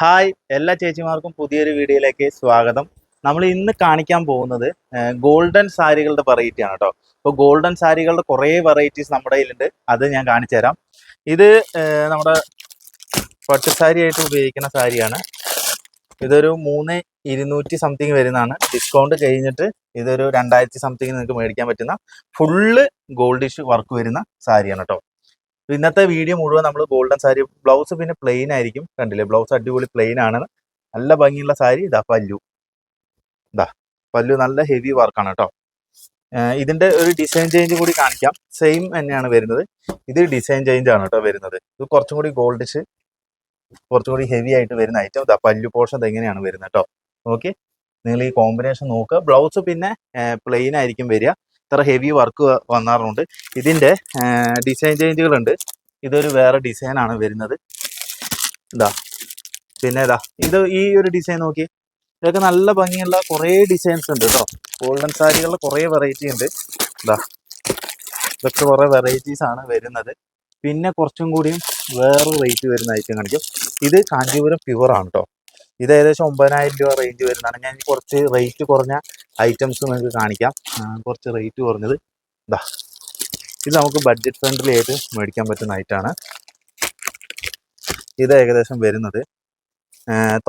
Hi എല്ലാ ചേച്ചിമാർക്കും പുതിയൊരു വീഡിയോയിലേക്ക് സ്വാഗതം. നമ്മൾ ഇന്ന് കാണിക്കാൻ പോകുന്നത് ഗോൾഡൻ സാരികളുടെ വെറൈറ്റി ആണ് കേട്ടോ. ഇപ്പോൾ ഗോൾഡൻ സാരികളുടെ കുറേ വെറൈറ്റീസ് നമ്മുടെ കയ്യിലുണ്ട്. അത് ഞാൻ കാണിച്ചു തരാം. ഇത് നമ്മുടെ പട്ടുസാരി ആയിട്ട് ഉപയോഗിക്കുന്ന സാരിയാണ്. ഇതൊരു മൂന്ന് ഇരുന്നൂറ്റി സംതിങ് വരുന്നതാണ്. ഡിസ്കൗണ്ട് കഴിഞ്ഞിട്ട് ഇതൊരു രണ്ടായിരത്തി സംതിങ് നിങ്ങൾക്ക് മേടിക്കാൻ പറ്റുന്ന ഫുള്ള് ഗോൾഡിഷ് വർക്ക് വരുന്ന സാരിയാണ് കേട്ടോ. ഇന്നത്തെ വീഡിയോ മുഴുവൻ നമ്മൾ ഗോൾഡൻ സാരി ബ്ലൗസ് പിന്നെ പ്ലെയിൻ ആയിരിക്കും. കണ്ടില്ലേ? ബ്ലൗസ് അടിപൊളി പ്ലെയിൻ ആണ്. നല്ല ഭംഗിയുള്ള സാരി ഇതാ പല്ലു. ഇതാ പല്ലു നല്ല ഹെവി വർക്കാണ് കേട്ടോ ഇതിന്റെ ഒരു ഡിസൈൻ ചേഞ്ച് കൂടി കാണിക്കാം. സെയിം തന്നെയാണ് വരുന്നത്. ഇത് ഡിസൈൻ ചേഞ്ച് ആണ് കേട്ടോ വരുന്നത്. ഇത് കുറച്ചും കൂടി ഗോൾഡിഷ് കുറച്ചും കൂടി ഹെവി ആയിട്ട് വരുന്ന ഐറ്റം ഇതാ പല്ലു പോർഷൻ എങ്ങനെയാണ് വരുന്നത് കേട്ടോ ഓക്കെ നിങ്ങൾ ഈ കോമ്പിനേഷൻ നോക്കുക. ബ്ലൗസ് പിന്നെ പ്ലെയിൻ ആയിരിക്കും വരിക. ഇത്ര ഹെവി വർക്ക് വന്നാറുണ്ട്. ഇതിന്റെ ഡിസൈൻ ചേഞ്ചുകളുണ്ട് ഇതൊരു വേറെ ഡിസൈനാണ് വരുന്നത്. ഇതാ. പിന്നെ ഇതാ. ഇത് ഈ ഒരു ഡിസൈൻ നോക്കി. ഇതൊക്കെ നല്ല ഭംഗിയുള്ള കുറേ ഡിസൈൻസ് ഉണ്ട് കേട്ടോ. ഗോൾഡൻ സാരികളുടെ കുറേ വെറൈറ്റി ഉണ്ട്. ഇതാ. ഇതൊക്കെ കുറേ വെറൈറ്റീസ് ആണ് വരുന്നത്. പിന്നെ കുറച്ചും കൂടിയും വേറെ റേറ്റ് വരുന്ന ഐറ്റം കാണിക്കും. ഇത് കാഞ്ചീപുരം പ്യുവർ ആണ് കേട്ടോ. ഇത് ഏകദേശം ഒമ്പതിനായിരം രൂപ റേഞ്ച് വരുന്നതാണ്. ഞാൻ കുറച്ച് റേറ്റ് കുറഞ്ഞ ഐറ്റംസ് നിങ്ങൾക്ക് കാണിക്കാം. കുറച്ച് റേറ്റ് കുറഞ്ഞത്. ഇതാ ഇത് നമുക്ക് ബഡ്ജറ്റ് ഫ്രണ്ട്ലി ആയിട്ട് മേടിക്കാൻ പറ്റുന്ന ഐറ്റാണ് ഇത് ഏകദേശം വരുന്നത്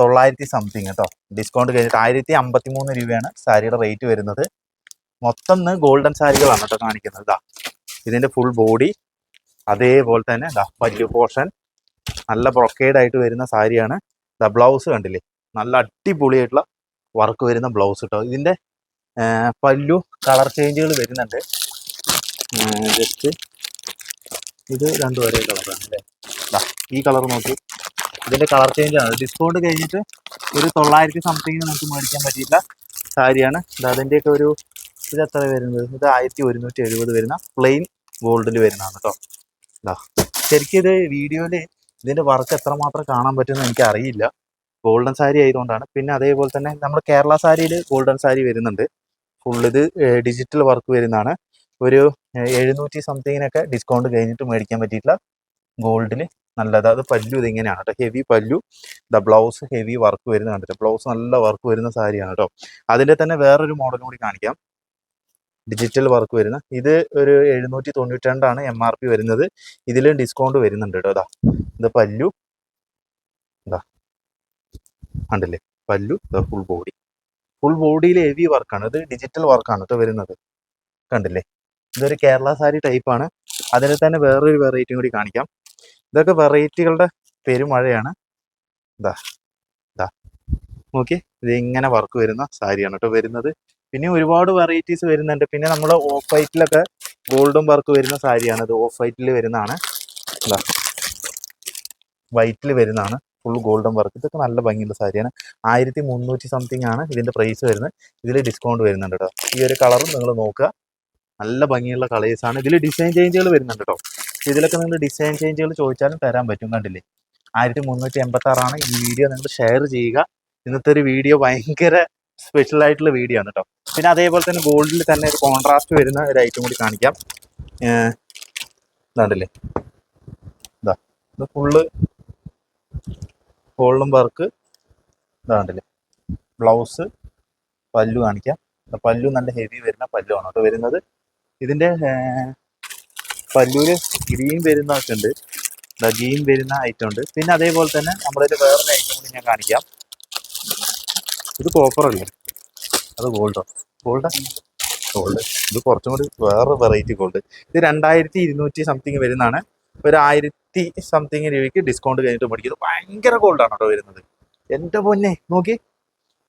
തൊള്ളായിരത്തി സംതിങ് കേട്ടോ ഡിസ്കൗണ്ട് കഴിഞ്ഞിട്ട് ആയിരത്തി അമ്പത്തി മൂന്ന് രൂപയാണ് സാരിയുടെ റേറ്റ് വരുന്നത്. മൊത്തം ഗോൾഡൻ സാരികളാണ് കേട്ടോ കാണിക്കുന്നത്. ഇതാ ഇതിന്റെ ഫുൾ ബോഡി അതേപോലെ തന്നെ ഇതാ പല്ലു പോർഷൻ നല്ല ആയിട്ട് വരുന്ന സാരിയാണ്. ദ ബ്ലൗസ് കണ്ടില്ലേ? നല്ല അടിപൊളിയായിട്ടുള്ള വർക്ക് വരുന്ന ബ്ലൗസ് കേട്ടോ ഇതിന്റെ ആ, പല്ലു കളർ ചേഞ്ചുകൾ വരുന്നുണ്ട്. ജസ്റ്റ് ഇത് രണ്ടു ഒരേ കളറാണ് അല്ലേ? ഈ കളർ നോക്കി. ഇതിന്റെ കളർ ചേഞ്ചാണ് ഡിസ്കൗണ്ട് കഴിഞ്ഞിട്ട് ഒരു തൊള്ളായിരത്തി സംതിങ് നമുക്ക് മേടിക്കാൻ പറ്റിയില്ല സാരിയാണ്. ഇത് അതിന്റെയൊക്കെ ഒരു ഇത് എത്ര വരുന്നത്? ഇത് ആയിരത്തി ഒരുന്നൂറ്റി എഴുപത് വരുന്ന പ്ലെയിൻ ഗോൾഡിൽ വരുന്നതാണ് കേട്ടോ ശരിക്കും ഇത് വീഡിയോയിൽ ഇതിന്റെ വർക്ക് എത്രമാത്രം കാണാൻ പറ്റുമെന്ന് എനിക്ക് അറിയില്ല. ഗോൾഡൻ സാരി ആയതുകൊണ്ടാണ്. പിന്നെ അതേപോലെ തന്നെ നമ്മുടെ കേരള സാരിയിൽ ഗോൾഡൻ സാരി വരുന്നുണ്ട്. ഫുൾ ഇത് ഡിജിറ്റൽ വർക്ക് വരുന്നതാണ്. ഒരു എഴുന്നൂറ്റി സംതിങ്ങിനൊക്കെ ഡിസ്കൗണ്ട് കഴിഞ്ഞിട്ട് മേടിക്കാൻ പറ്റിയിട്ടില്ല ഗോൾഡിൽ നല്ലത്. അത് പല്ലു ഇതിങ്ങനെയാണ് കേട്ടോ. ഹെവി പല്ലു ദ ബ്ലൗസ് ഹെവി വർക്ക് വരുന്ന കണ്ടിട്ട് ബ്ലൗസ് നല്ല വർക്ക് വരുന്ന സാരിയാണ് കേട്ടോ. അതിന്റെ തന്നെ വേറൊരു മോഡലും കൂടി കാണിക്കാം. ഡിജിറ്റൽ വർക്ക് വരുന്ന ഇത് ഒരു എഴുന്നൂറ്റി തൊണ്ണൂറ്റി രണ്ടാണ് എം ആർ പി വരുന്നത്. ഇതിലും ഡിസ്കൗണ്ട് വരുന്നുണ്ട് കേട്ടോ അതാ ഇത് പല്ലു ഇതാ കണ്ടില്ലേ? പല്ലു ഫുൾ ബോഡി ഫുൾ ബോഡിയിൽ ഹെവി വർക്കാണ് ഇത് ഡിജിറ്റൽ വർക്കാണ് കേട്ടോ വരുന്നത്. കണ്ടില്ലേ? ഇതൊരു കേരള സാരി ടൈപ്പാണ് അതിൽ തന്നെ വേറൊരു വെറൈറ്റിയും കൂടി കാണിക്കാം. ഇതൊക്കെ വെറൈറ്റികളുടെ പെരുമഴയാണ്. ഇതാ ഇതാ നോക്കി ഇത് ഇങ്ങനെ വർക്ക് വരുന്ന സാരിയാണ് കേട്ടോ വരുന്നത്. പിന്നെ ഒരുപാട് വെറൈറ്റീസ് വരുന്നുണ്ട്. പിന്നെ നമ്മൾ ഓഫ് വൈറ്റിലൊക്കെ ഗോൾഡും വർക്ക് വരുന്ന സാരിയാണ് ഇത്. ഓഫ് വൈറ്റിൽ വരുന്നതാണ് ഇതാ വൈറ്റിൽ വരുന്നതാണ്. ഫുൾ ഗോൾഡൻ വർക്ക് ഇതൊക്കെ നല്ല ഭംഗിയുള്ള സാരിയാണ്. ആയിരത്തി മുന്നൂറ്റി സംതിങ് ആണ് ഇതിന്റെ പ്രൈസ് വരുന്നത്. ഇതിൽ ഡിസ്കൗണ്ട് വരുന്നുണ്ട് കേട്ടോ ഈ ഒരു കളറും നിങ്ങൾ നോക്കുക. നല്ല ഭംഗിയുള്ള കളേഴ്സ് ആണ്. ഇതിൽ ഡിസൈൻ ചേഞ്ചുകൾ വരുന്നുണ്ട് കേട്ടോ ഇതിലൊക്കെ നിങ്ങൾ ഡിസൈൻ ചേഞ്ചുകൾ ചോദിച്ചാലും തരാൻ പറ്റും കണ്ടില്ലേ? ആയിരത്തി മുന്നൂറ്റി എൺപത്തി ആറാണ് ഈ വീഡിയോ നിങ്ങൾ ഷെയർ ചെയ്യുക. ഇന്നത്തെ ഒരു വീഡിയോ ഭയങ്കര സ്പെഷ്യൽ ആയിട്ടുള്ള വീഡിയോ ആണ് കേട്ടോ പിന്നെ അതേപോലെ തന്നെ ഗോൾഡിൽ തന്നെ ഒരു കോൺട്രാസ്റ്റ് വരുന്ന ഒരു ഐറ്റം കൂടി കാണിക്കാം. ഇതാണ്ടല്ലേ ഇതാ ഇത്. ഫുള്ള് ഗോൾഡൻ വർക്ക് ഇതാണ്ടല്ലേ? ബ്ലൗസ് പല്ലു കാണിക്കാം. പല്ലു നല്ല ഹെവി വരുന്ന പല്ലു ആണ് കേട്ടോ വരുന്നത്. ഇതിന്റെ പല്ലൂര് ഗ്രീൻ വരുന്നതൊക്കെ ഉണ്ട്. ഗ്രീൻ വരുന്ന ഐറ്റം ഉണ്ട്. പിന്നെ അതേപോലെ തന്നെ നമ്മുടെ വേറൊരു ഐറ്റം കൂടി ഞാൻ കാണിക്കാം. ഇത് കോപ്പർ അല്ലേ? അത് ഗോൾഡോ ഗോൾഡ് ഗോൾഡ് ഇത് കുറച്ചും കൂടി വേറെ വെറൈറ്റി ഗോൾഡ് ഇത് രണ്ടായിരത്തി ഇരുന്നൂറ്റി സംതിങ് വരുന്നതാണ്. ഒരു ആയിരത്തി സംതിങ് രൂപയ്ക്ക് ഡിസ്കൗണ്ട് കഴിഞ്ഞിട്ട് മേടിക്കുന്നത് ഭയങ്കര ഗോൾഡാണ് കേട്ടോ വരുന്നത്. എന്റെ പൊന്നെ നോക്കി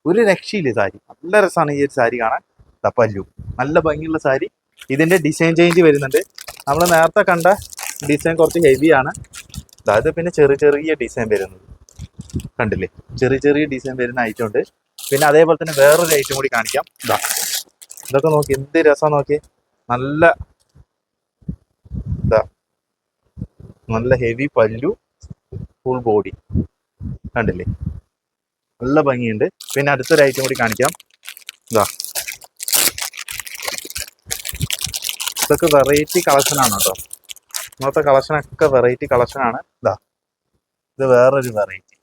ഒരു രക്ഷയില്ല സാരി. നല്ല രസമാണ് ഈ ഒരു സാരി കാണാൻ. തപ്പല്ലു നല്ല ഭംഗിയുള്ള സാരി. ഇതിന്റെ ഡിസൈൻ ചേഞ്ച് വരുന്നുണ്ട്. നമ്മൾ നേരത്തെ കണ്ട ഡിസൈൻ കുറച്ച് ഹെവിയാണ് അതായത് പിന്നെ ചെറിയ ചെറിയ ഡിസൈൻ വരുന്നത് കണ്ടില്ലേ? ചെറിയ ചെറിയ ഡിസൈൻ വരുന്ന ഐറ്റം ഉണ്ട്. പിന്നെ അതേപോലെ തന്നെ വേറൊരു ഐറ്റം കൂടി കാണിക്കാം. ഇതാ ഇതൊക്കെ നോക്കി. എന്ത് രസം നോക്കി നല്ല ഇതാ നല്ല ഹെവി പല്ലു ഫുൾ ബോഡി കണ്ടില്ലേ? നല്ല ഭംഗിയുണ്ട്. പിന്നെ അടുത്തൊരു ഐറ്റം കൂടി കാണിക്കാം. ഇതാ ഇതൊക്കെ വെറൈറ്റി കളക്ഷനാണ് കേട്ടോ. ഇന്നത്തെ കളക്ഷൻ ഒക്കെ വെറൈറ്റി കളക്ഷനാണ് ഇതാ ഇത് വേറൊരു വെറൈറ്റി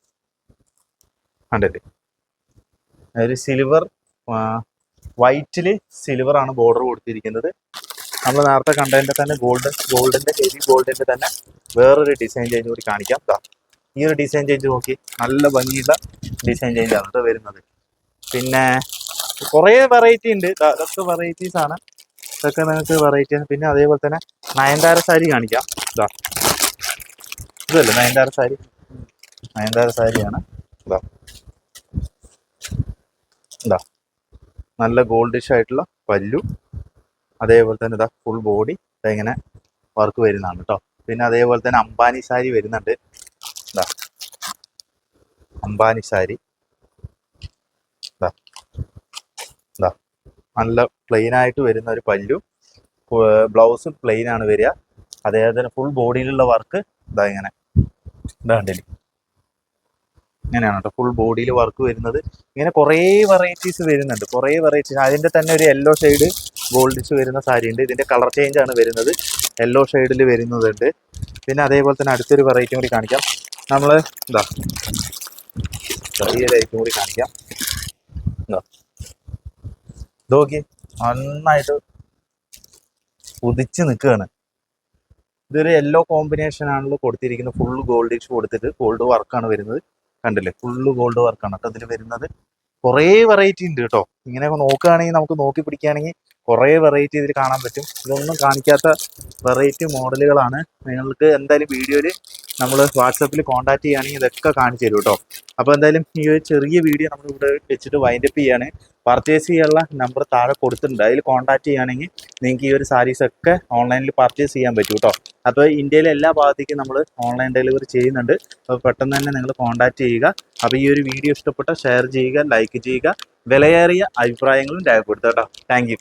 കണ്ടില്ലേ? ഒരു സിൽവർ വൈറ്റിൽ സിൽവർ ആണ് ബോർഡർ കൊടുത്തിരിക്കുന്നത്. നമ്മൾ നേരത്തെ കണ്ടതിന്റെ തന്നെ ഗോൾഡൻ ഗോൾഡിന്റെ ഹെവി ഗോൾഡിന്റെ തന്നെ വേറൊരു ഡിസൈൻ ചേഞ്ച് കൂടി കാണിക്കാം. ഈ ഒരു ഡിസൈൻ ചേഞ്ച് നോക്കി. നല്ല ഭംഗിയുള്ള ഡിസൈൻ ചേഞ്ച് ആണ് കേട്ടോ വരുന്നത്. പിന്നെ കുറേ വെറൈറ്റി ഉണ്ട്. ഇതൊക്കെ വെറൈറ്റീസ് ആണ്. ഇതൊക്കെ നിങ്ങൾക്ക് വെറൈറ്റി ആണ്. പിന്നെ അതേപോലെ തന്നെ നയൻതാര സാരി കാണിക്കാം. ഇതാ ഇതല്ലേ നയൻതാര സാരി? നയൻതാര സാരിയാണ്. ഇതാ ഇതാ നല്ല ഗോൾഡിഷ് ആയിട്ടുള്ള പല്ലു. അതേപോലെ തന്നെ ഇതാ ഫുൾ ബോഡി ഇങ്ങനെ വർക്ക് വരുന്നതാണ് കേട്ടോ പിന്നെ അതേപോലെ തന്നെ അംബാനി സാരി വരുന്നുണ്ട്. ഇതാ അംബാനി സാരി. നല്ല പ്ലെയിൻ ആയിട്ട് വരുന്ന ഒരു പല്ലു. ബ്ലൗസ് പ്ലെയിൻ ആണ് വരിക. അതേപോലെ തന്നെ ഫുൾ ബോഡിയിലുള്ള വർക്ക് ഇതാ ഇങ്ങനെ. ഇതാ ഇങ്ങനെയാണ് കേട്ടോ ഫുൾ ബോഡിയിൽ വർക്ക് വരുന്നത്. ഇങ്ങനെ കുറേ വെറൈറ്റീസ് വരുന്നുണ്ട്. കുറേ വെറൈറ്റീസ് അതിന്റെ തന്നെ ഒരു യെല്ലോ ഷെയ്ഡ് ഗോൾഡിച്ച് വരുന്ന സാരി ഉണ്ട് ഇതിന്റെ കളർ ചേഞ്ച് ആണ് വരുന്നത്. യെല്ലോ ഷെയ്ഡിൽ വരുന്നതുണ്ട് പിന്നെ അതേപോലെ തന്നെ അടുത്തൊരു വെറൈറ്റി കൂടി കാണിക്കാം. നമ്മൾ എന്താ ചെറിയൊരു കൂടി കാണിക്കാം. എന്താ നോക്കി നന്നായിട്ട് ഉദിച്ച് നിൽക്കുകയാണ് ഇതൊരു യെല്ലോ കോമ്പിനേഷൻ ആണല്ലോ കൊടുത്തിരിക്കുന്നത്. ഫുൾ ഗോൾഡിഷ് കൊടുത്തിട്ട് ഗോൾഡ് വർക്കാണ് വരുന്നത്. കണ്ടില്ലേ? ഫുള്ള് ഗോൾഡ് വർക്കാണ് കേട്ടോ ഇതിൽ വരുന്നത് കുറേ വെറൈറ്റി ഉണ്ട് കേട്ടോ ഇങ്ങനെ നോക്കുകയാണെങ്കിൽ നമുക്ക് നോക്കി പിടിക്കുകയാണെങ്കിൽ കുറേ വെറൈറ്റി ഇതിൽ കാണാൻ പറ്റും. ഇതൊന്നും കാണിക്കാത്ത വെറൈറ്റി മോഡലുകളാണ്. നിങ്ങൾക്ക് എന്തായാലും വീഡിയോയിൽ നമ്മൾ വാട്സപ്പിൽ കോൺടാക്ട് ചെയ്യുകയാണെങ്കിൽ ഇതൊക്കെ കാണിച്ചു തരും കേട്ടോ അപ്പോൾ എന്തായാലും ഈ ഒരു ചെറിയ വീഡിയോ നമ്മൾ ഇവിടെ വെച്ചിട്ട് വൈൻഡപ്പ് ചെയ്യാണ് പർച്ചേസ് ചെയ്യാനുള്ള നമ്പർ താഴെ കൊടുത്തിട്ടുണ്ട്. അതിൽ കോൺടാക്ട് ചെയ്യുകയാണെങ്കിൽ നിങ്ങൾക്ക് ഈ ഒരു സാരീസൊക്കെ ഓൺലൈനിൽ പർച്ചേസ് ചെയ്യാൻ പറ്റും കേട്ടോ അപ്പോൾ ഇന്ത്യയിലെ എല്ലാ ഭാഗത്തേക്കും നമ്മൾ ഓൺലൈൻ ഡെലിവറി ചെയ്യുന്നുണ്ട്. അപ്പോൾ പെട്ടെന്ന് തന്നെ നിങ്ങൾ കോൺടാക്റ്റ് ചെയ്യുക. അപ്പോൾ ഈ ഒരു വീഡിയോ ഇഷ്ടപ്പെട്ടാൽ ഷെയർ ചെയ്യുക ലൈക്ക് ചെയ്യുക വിലയേറിയ അഭിപ്രായങ്ങളും രേഖപ്പെടുത്തുക കേട്ടോ. താങ്ക്